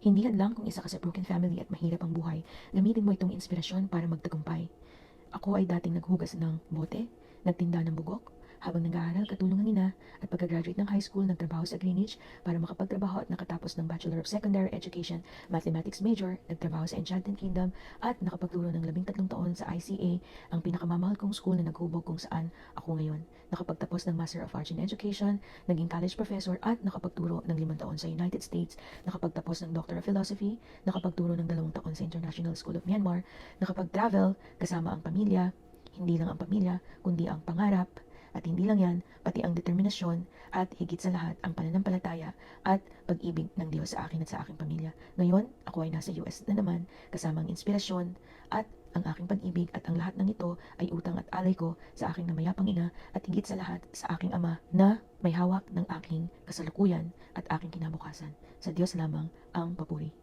Hindi hadlang kung isa ka sa broken family at mahirap ang buhay, gamitin mo itong inspirasyon para magtagumpay. Ako ay dating naghugas ng bote, nagtinda ng bugok, habang nag-aaral katulong ng ina at pagka-graduate ng high school, nagtrabaho sa Greenwich para makapagtrabaho at nakatapos ng Bachelor of Secondary Education, Mathematics major, nagtrabaho sa Enchanted Kingdom at nakapagturo ng labing tatlong taon sa ICA, ang pinakamamahal kong school na naghubog kung saan ako ngayon. Nakapagtapos ng Master of Arts in Education, naging college professor at nakapagturo ng limang taon sa United States, nakapagtapos ng Doctor of Philosophy, nakapagturo ng dalawang taon sa International School of Myanmar, nakapag-travel kasama ang pamilya, hindi lang ang pamilya, kundi ang pangarap, at hindi lang yan, pati ang determinasyon at higit sa lahat ang pananampalataya at pag-ibig ng Diyos sa akin at sa aking pamilya. Ngayon, ako ay nasa US na naman kasama ang inspirasyon at ang aking pag-ibig at ang lahat ng ito ay utang at alay ko sa aking namayapang ina at higit sa lahat sa aking ama na may hawak ng aking kasalukuyan at aking kinabukasan. Sa Diyos lamang ang papuri.